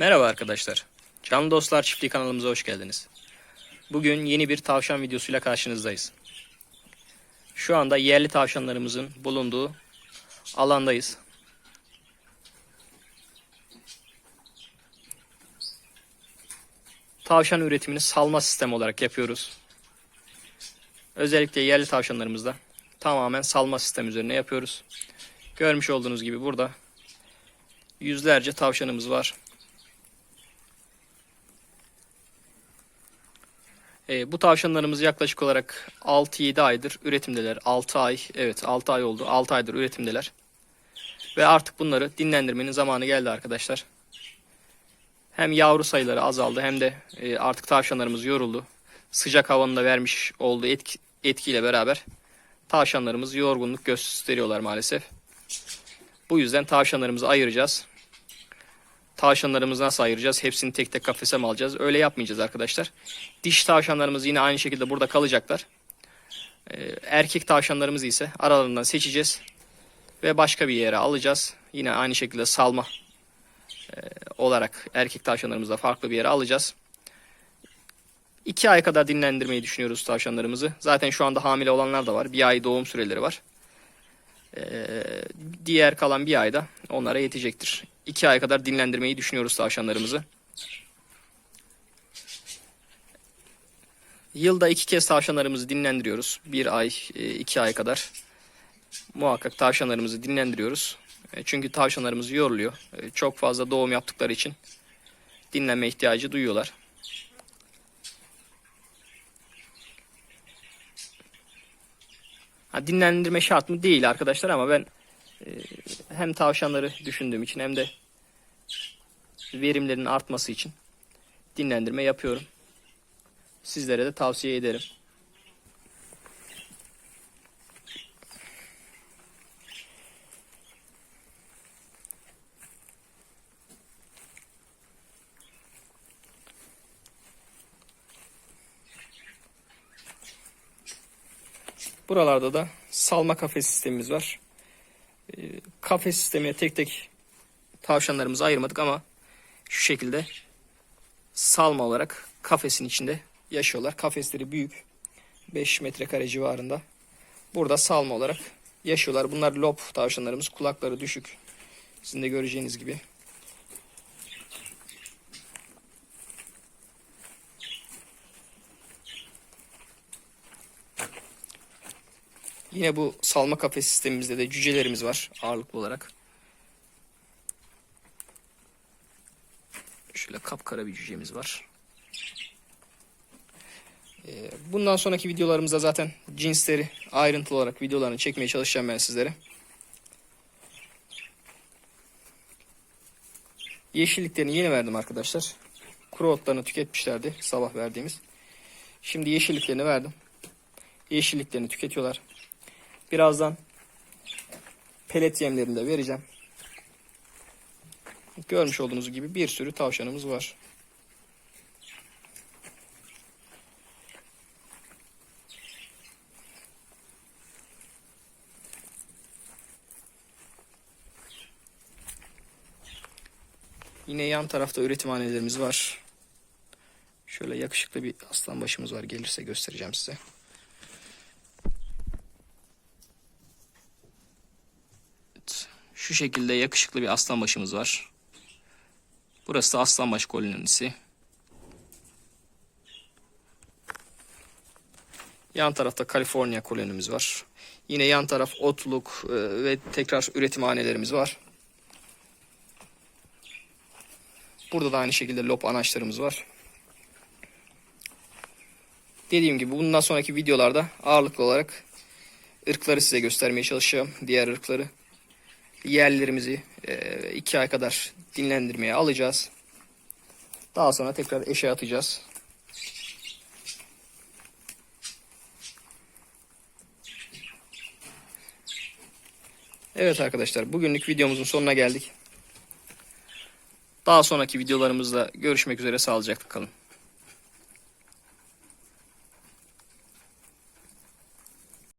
Merhaba arkadaşlar. Canlı Dostlar Çiftliği kanalımıza hoş geldiniz. Bugün yeni bir tavşan videosuyla karşınızdayız. Şu anda yerli tavşanlarımızın bulunduğu alandayız. Tavşan üretimini salma sistemi olarak yapıyoruz. Özellikle yerli tavşanlarımızda tamamen salma sistemi üzerine yapıyoruz. Görmüş olduğunuz gibi burada yüzlerce tavşanımız var. E, bu tavşanlarımız yaklaşık olarak 6-7 aydır üretimdeler. 6 ay, evet 6 ay oldu. 6 aydır üretimdeler. Ve artık bunları dinlendirmenin zamanı geldi arkadaşlar. Hem yavru sayıları azaldı hem de e, artık tavşanlarımız yoruldu. Sıcak havanın da vermiş olduğu etki, etkiyle beraber tavşanlarımız yorgunluk gösteriyorlar maalesef. Bu yüzden tavşanlarımızı ayıracağız. Tavşanlarımızı nasıl ayıracağız? Hepsini tek tek kafese mi alacağız? Öyle yapmayacağız arkadaşlar. Diş tavşanlarımız yine aynı şekilde burada kalacaklar. Ee, erkek tavşanlarımızı ise aralarından seçeceğiz. Ve başka bir yere alacağız. Yine aynı şekilde salma e, olarak erkek tavşanlarımızı da farklı bir yere alacağız. İki ay kadar dinlendirmeyi düşünüyoruz tavşanlarımızı. Zaten şu anda hamile olanlar da var. Bir ay doğum süreleri var. Ee, diğer kalan bir ayda onlara yetecektir. İki ay kadar dinlendirmeyi düşünüyoruz tavşanlarımızı. Yılda iki kez tavşanlarımızı dinlendiriyoruz. Bir ay, e, iki ay kadar. Muhakkak tavşanlarımızı dinlendiriyoruz. E, Çünkü tavşanlarımız yoruluyor. E, Çok fazla doğum yaptıkları için dinlenme ihtiyacı duyuyorlar. Ha, dinlendirme şart mı? Değil arkadaşlar ama ben hem tavşanları düşündüğüm için hem de verimlerin artması için dinlendirme yapıyorum. Sizlere de tavsiye ederim. Buralarda da salma kafes sistemimiz var. Ee, Kafes sistemine tek tek tavşanlarımızı ayırmadık ama şu şekilde salma olarak kafesin içinde yaşıyorlar. Kafesleri büyük. 5 metrekare civarında. Burada salma olarak yaşıyorlar. Bunlar lob tavşanlarımız. Kulakları düşük. Sizin de göreceğiniz gibi. Yine bu salma kafes sistemimizde de cücelerimiz var ağırlıklı olarak. Şöyle kapkara bir cücemiz var. Ee, Bundan sonraki videolarımızda zaten cinsleri ayrıntılı olarak videolarını çekmeye çalışacağım ben sizlere. Yeşilliklerini yeni verdim arkadaşlar. Kuru otlarını tüketmişlerdi sabah verdiğimiz. Şimdi yeşilliklerini verdim. Yeşilliklerini tüketiyorlar. Birazdan pelet yemlerini de vereceğim. Görmüş olduğunuz gibi bir sürü tavşanımız var. Yine yan tarafta üretimhanelerimiz var. Şöyle yakışıklı bir aslan başımız var. Gelirse göstereceğim size. Evet, Şu şekilde yakışıklı bir aslan başımız var. Burası da aslanbaş kolonisi. Yan tarafta Kaliforniya kolonimiz var. Yine yan taraf otluk e, ve tekrar üretimhanelerimiz var. Burada da aynı şekilde lop anaçlarımız var. Dediğim gibi bundan sonraki videolarda ağırlıklı olarak ırkları size göstermeye çalışacağım. Diğer ırkları. Yerlerimizi e, iki ay kadar dinlendirmeye alacağız. Daha sonra tekrar eşe atacağız. Evet arkadaşlar bugünlük videomuzun sonuna geldik. Daha sonraki videolarımızda görüşmek üzere sağlıcakla kalın.